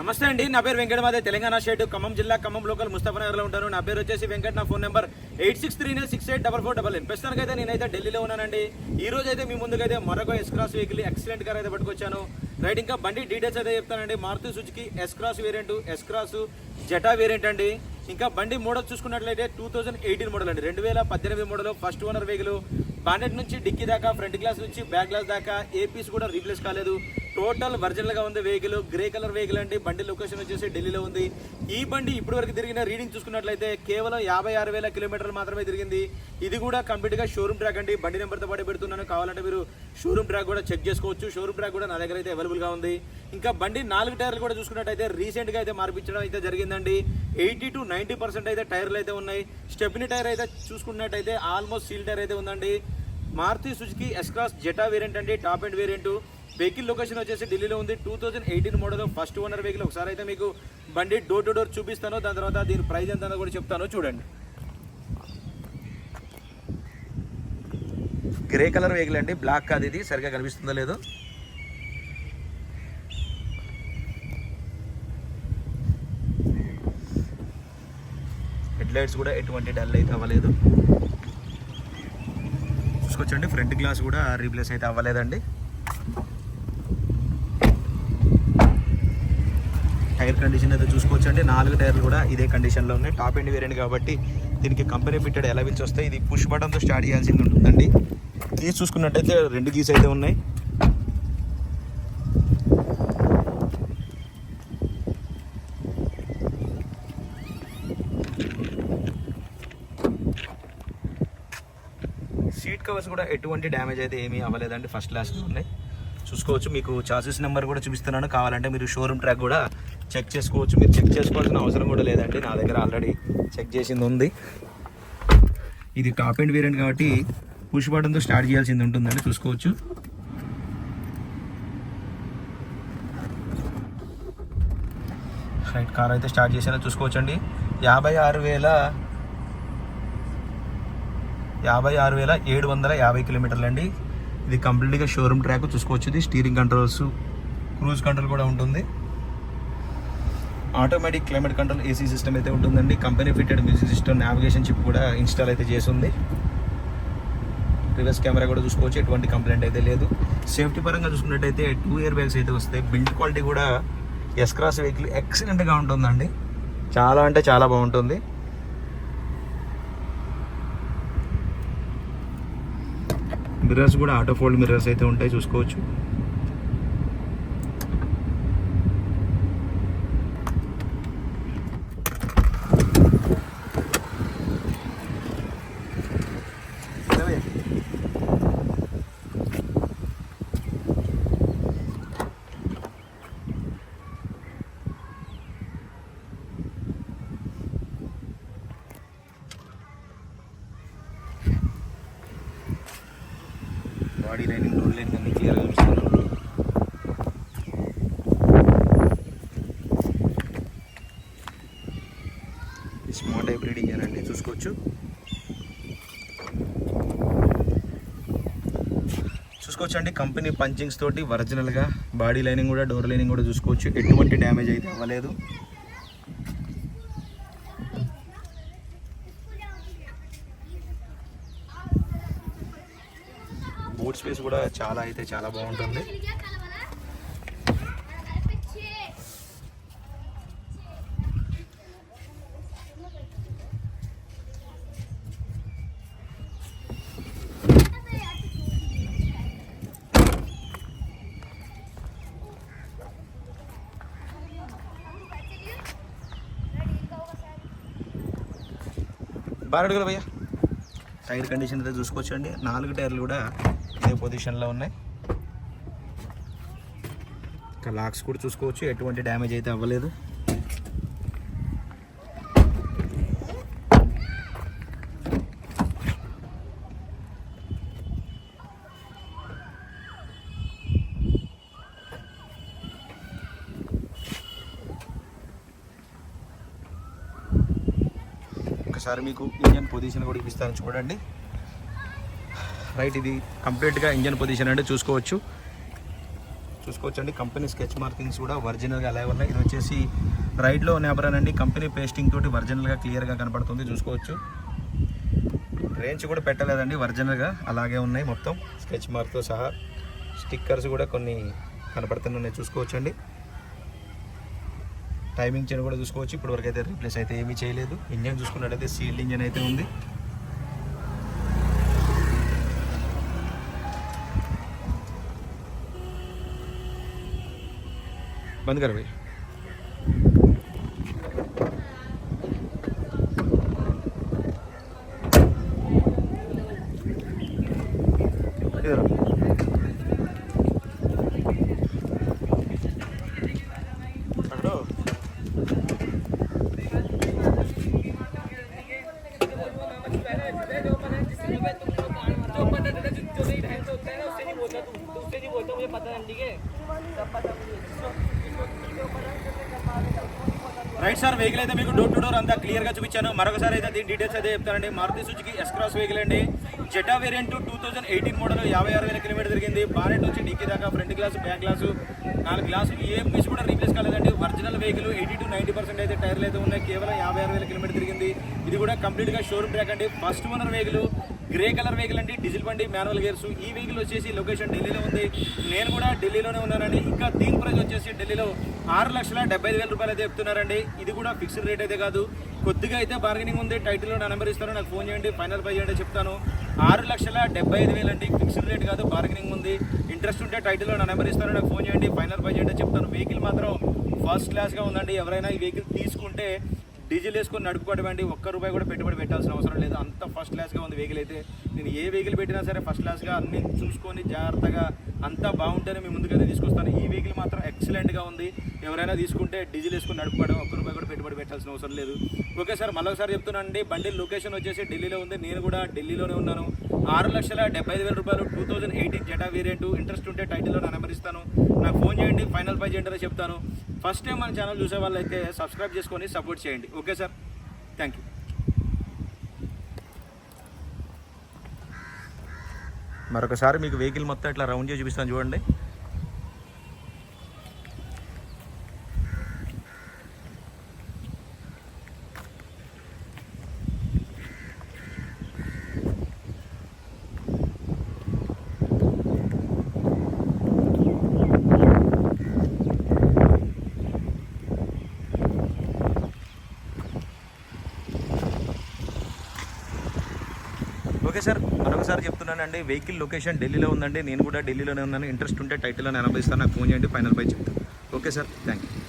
నమస్తే అండి నా పేరు వెంకట మాదే తెలంగాణ స్టేట్ ఖమ్మం జిల్లా ఖమ్మం లోకల్ ముస్తఫానగర్లో ఉంటాను. నా పేరు వచ్చేసి వెంకట నా phone number eight six three nine six eight double four double nine ప్రస్తుతానికి అయితే నేనైతే ఢిల్లీలో ఉన్నానండి. ఈ రోజు అయితే మీ ముందుకైతే మరొక S cross vehicle excellent car అయితే పట్టుకొచ్చాను. రైట్ ఇంకా బండి డీటెయిల్స్ అయితే చెప్తానండి. Maruti Suzuki S cross variant S cross zeta variant అండి. ఇంకా బండి మోడల్ చూసుకున్నట్లయితే టూ థౌజండ్ ఎయిటీన్ మోడల్ అండి. రెండు వేల పద్దెనిమిది model first owner vehicle bonnet నుంచి డిక్కీ దాకా ఫ్రంట్ గ్లాస్ నుంచి బ్యాక్ గ్లాస్ దాకా ఏ పీస్ కూడా రీప్లేస్ కాలేదు. టోటల్ ఒరిజినల్గా ఉంది వెహికల్. గ్రే కలర్ వెహికల్ అండి. బండి లొకేషన్ వచ్చేసి ఢిల్లీలో ఉంది. ఈ బండి ఇప్పటి వరకు తిరిగిన రీడింగ్ చూసుకున్నట్లయితే కేవలం యాభై ఆరు వేల కిలోమీటర్లు మాత్రమే తిరిగింది. ఇది కూడా కంప్లీట్గా షోరూమ్ ట్రాక్ అండి. బండి నెంబర్తో పాటు పెడుతున్నాను. కావాలంటే మీరు షోరూమ్ ట్రాక్ కూడా చెక్ చేసుకోవచ్చు. షోరూమ్ ట్రాక్ కూడా నా దగ్గర అయితే అవైలబుల్గా ఉంది. ఇంకా బండి నాలుగు టైర్లు కూడా చూసుకున్నట్టయితే రీసెంట్గా అయితే మార్పించడం అయితే జరిగిందండి. ఎయిటీ టు నైన్టీ పర్సెంట్ అయితే టైర్లు అయితే ఉన్నాయి. స్టెప్ని టైర్ అయితే చూసుకున్నట్టయితే ఆల్మోస్ట్ సీల్ టైర్ అయితే ఉందండి. Maruti Suzuki S cross zeta variant అండి. Top and variant vehicle location వచ్చేసి ఢిల్లీలో ఉంది. Two thousand eighteen model first owner vehicle ఒకసారి అయితే మీకు బండి డోర్ టు డోర్ చూపిస్తాను. దాని తర్వాత దీని ప్రైజ్ ఎంత కూడా చెప్తాను. చూడండి. గ్రే కలర్ వెహికల్ అండి. బ్లాక్ కాదు ఇది. సరిగా కనిపిస్తుందో లేదో. హెడ్ లైట్స్ కూడా ఎటువంటి డల్ అయితే అవ్వలేదు. చూసుకోవచ్చండి. ఫ్రంట్ గ్లాస్ కూడా రీప్లేస్ అయితే అవ్వలేదండి. టైర్ కండిషన్ అయితే చూసుకోవచ్చు అంటే నాలుగు టైర్లు కూడా ఇదే కండిషన్లో ఉన్నాయి. టాప్ ఎండ్ వేరియంట్ కాబట్టి దీనికి కంపెనీ ఫిట్టెడ్ ఎలా వస్తాయి ఇది పుష్ బటన్తో స్టార్ట్ చేయాల్సింది ఉంటుందండి. గీస్ చూసుకున్నట్టయితే రెండు గీస్ అయితే ఉన్నాయి. సీట్ కవర్స్ కూడా ఎటువంటి డ్యామేజ్ అయితే ఏమీ అవ్వలేదండి. ఫస్ట్ క్లాస్లో ఉన్నాయి. చూసుకోవచ్చు మీకు చార్జెస్ నెంబర్ కూడా చూపిస్తున్నాను. కావాలంటే మీరు షోరూమ్ ట్రాక్ కూడా చెక్ చేసుకోవచ్చు. మీరు చెక్ చేసుకోవాల్సిన అవసరం కూడా లేదండి. నా దగ్గర ఆల్రెడీ చెక్ చేసింది ఉంది. ఇది టాప్ అండ్ వేరియంట్ కాబట్టి పుష్ బటన్తో స్టార్ట్ చేయాల్సింది ఉంటుందండి. చూసుకోవచ్చు. రైట్ కార్ అయితే స్టార్ట్ చేసానో చూసుకోవచ్చండి. యాభై ఆరు వేల యాభై ఆరు వేల ఏడు వందల యాభై కిలోమీటర్లు అండి. ఇది కంప్లీట్గా షోరూమ్ ట్రాక్ చూసుకోవచ్చు. ఇది స్టీరింగ్ కంట్రోల్స్ క్రూజ్ కంట్రోల్ కూడా ఉంటుంది. Automatic climate control AC system అయితే ఉంటుందండి. Company fitted music system navigation chip కూడా ఇన్స్టాల్ అయితే చేసింది రివర్స్ కెమెరా కూడా చూసుకోవచ్చు ఎటువంటి కంప్లైంట్ అయితే లేదు. సేఫ్టీ పరంగా చూసుకున్నట్టయితే టూ ఇయర్ బ్యాగ్స్ అయితే వస్తాయి. బిల్డ్ క్వాలిటీ కూడా ఎస్ క్రాస్ వెహికల్ ఎక్సలెంట్గా ఉంటుందండి. చాలా అంటే చాలా బాగుంటుంది. మిర్రర్స్ కూడా ఆటో ఫోల్డ్ మిర్రర్స్ అయితే ఉంటాయి చూసుకోవచ్చు బాడీ లైనింగ్ రోడ్ లైనింగ్ అన్ని క్లియర్గా చూపిస్తున్నాను స్మార్ట్ హైబ్రిడ్ ఇంజన్ చూసుకోవచ్చు చూసుకోవచ్చు. అండి కంపెనీ పంచింగ్స్ తోటి ఒరిజినల్గా బాడీ లైనింగ్ కూడా డోర్ లైనింగ్ కూడా చూసుకోవచ్చు. ఎటువంటి డ్యామేజ్ అయితే అవ్వలేదు. బూట్ స్పేస్ కూడా చాలా అయితే చాలా బాగుంటుంది. బాగా అడుగులు భయ్యా. టైర్ కండిషన్ అయితే చూసుకోవచ్చు అండి నాలుగు టైర్లు కూడా ఇదే పొజిషన్లో ఉన్నాయి. ఇంకా లాక్స్ కూడా చూసుకోవచ్చు. ఎటువంటి డ్యామేజ్ అయితే అవ్వలేదు. ఒకసారి మీకు ఇంజన్ పొజిషన్ కూడా ఇప్పిస్తాను చూడండి. రైట్ ఇది కంప్లీట్గా ఇంజన్ పొజిషన్ అంటే చూసుకోవచ్చు. చూసుకోవచ్చండి కంపెనీ స్కెచ్ మార్కింగ్స్ కూడా ఒరిజినల్గా అలాగే ఉన్నాయి. ఇది వచ్చేసి రైడ్లో నెబరన్ అండి కంపెనీ పేస్టింగ్ తోటి ఒరిజినల్గా క్లియర్గా కనపడుతుంది చూసుకోవచ్చు. రేంజ్ కూడా పెట్టలేదండి ఒరిజినల్గా అలాగే ఉన్నాయి మొత్తం. స్కెచ్ మార్క్తో సహా స్టిక్కర్స్ కూడా కొన్ని కనపడుతున్నాయి చూసుకోవచ్చండి. టైమింగ్ చైన్ కూడా చూసుకోవచ్చు. ఇప్పుడు వరకు అయితే రీప్లేస్ అయితే ఏమీ చేయలేదు. ఇంజన్ చూసుకున్నట్టయితే సీల్డ్ ఇంజన్ అయితే ఉంది. బంద్ కర్ Thank you. Right sir vehicle అయితే మీకు డోర్ టు డోర్ అంతా క్లియర్గా చూపించాను. మరొకసారి అయితే దీని డీటెయిల్స్ అయితే చెప్తానండి. Maruti Suzuki S cross vehicle అండి. Zeta variant two thousand eighteen model యాభై ఆరు వేల కిలోమీటర్ తిరిగింది. బానెట్ నుంచి డిక్కీ దాకా ఫ్రంట్ గ్లాస్ బ్యాక్ గ్లాసు నాలుగు గ్లాసులు ఏ మిస్ కూడా రీప్లేస్ కాలేదండి. Original vehicle eighty to ninety percent అయితే టైర్లు అయితే ఉన్నాయి. కేవలం యాభై ఆరు వేల కిలోమీటర్ తిరిగింది. ఇది కూడా కంప్లీట్గా షోరూమ్ ట్రాక్ అండి. First owner vehicle grey colour vehicle అండి డీజిల్ బండి మాన్యువల్ గేర్స్ ఈ వెహికల్ వచ్చేసి లొకేషన్ ఢిల్లీలో ఉంది. నేను కూడా ఢిల్లీలోనే ఉన్నానండి ఇంకా దీని ప్రైస్ వచ్చేసి ఢిల్లీలో ఆరు లక్షల డెబ్బై ఐదు వేల రూపాయలు అయితే చెప్తున్నారండి. ఇది కూడా ఫిక్స్డ్ రేట్ అయితే కాదు. కొద్దిగా అయితే బార్గెనింగ్ ఉంది. టైటిల్లో నా నెంబర్ ఇస్తాను. నాకు ఫోన్ చేయండి. ఫైనల్ పై చేయండి చెప్తాను. ఆరు లక్షల డెబ్బై ఐదు వేలు అండి ఫిక్స్డ్ రేట్ కాదు బార్గెనింగ్ ఉంది. ఇంట్రెస్ట్ ఉంటే టైటిల్లో నా నెంబర్ ఇస్తాను. నాకు ఫోన్ చేయండి. ఫైనల్ పై చేయండి చెప్తాను. వెహికల్ మాత్రం ఫస్ట్ క్లాస్గా ఉందండి. ఎవరైనా ఈ వెహికల్ తీసుకుంటే డీజిల్ వేసుకొని నడుపుకోవడం ఒక్క రూపాయి కూడా పెట్టుబడి పెట్టాల్సిన అవసరం లేదు. అంత ఫస్ట్ క్లాస్గా ఉంది వెహికల్ అయితే. నేను ఏ వెహికల్ పెట్టినా సరే ఫస్ట్ క్లాస్గా అన్ని చూసుకొని జాగ్రత్తగా అంతా బాగుంటేనే మీ ముందుకైతే తీసుకొస్తాను. ఈ వెహికల్ మాత్రం ఎక్సలెంట్గా ఉంది. ఎవరైనా తీసుకుంటే డీజిల్ వేసుకొని నడుపుకోవడం ఒక్క రూపాయి కూడా పెట్టుబడి పెట్టాల్సిన అవసరం లేదు. ఓకే సార్ మళ్ళొకసారి చెప్తున్నానండి బండి లొకేషన్ వచ్చేసి ఢిల్లీలో ఉంది. నేను కూడా ఢిల్లీలోనే ఉన్నాను. ఆరు లక్షల డెబ్బై ఐదు వేల రూపాయలు two thousand eighteen zeta variant interest ఉంటే టైటిల్లో నా నెంబర్ ఇస్తాను. నాకు ఫోన్ చేయండి ఫైనల్ పై చేయండి చెప్తాను. ఫస్ట్ టైం మన ఛానల్ చూసే వాళ్ళైతే సబ్స్క్రైబ్ చేసుకొని సపోర్ట్ చేయండి. Okay sir? థ్యాంక్ యూ మరొకసారి మీకు వెహికల్ మొత్తం ఇట్లా రౌండ్ చేసి చూపిస్తాను చూడండి. ఓకే సార్ మరొకసారి చెప్తున్నానండి వెహికల్ లొకేషన్ ఢిల్లీలో ఉందండి నేను కూడా ఢిల్లీలోనే ఉన్నాను ఇంట్రెస్ట్ ఉంటే టైటిల్లో నేను అనుభవిస్తాను నాకు ఫోన్ చేయండి ఫైనల్ బై చెప్తాను. Okay sir thank you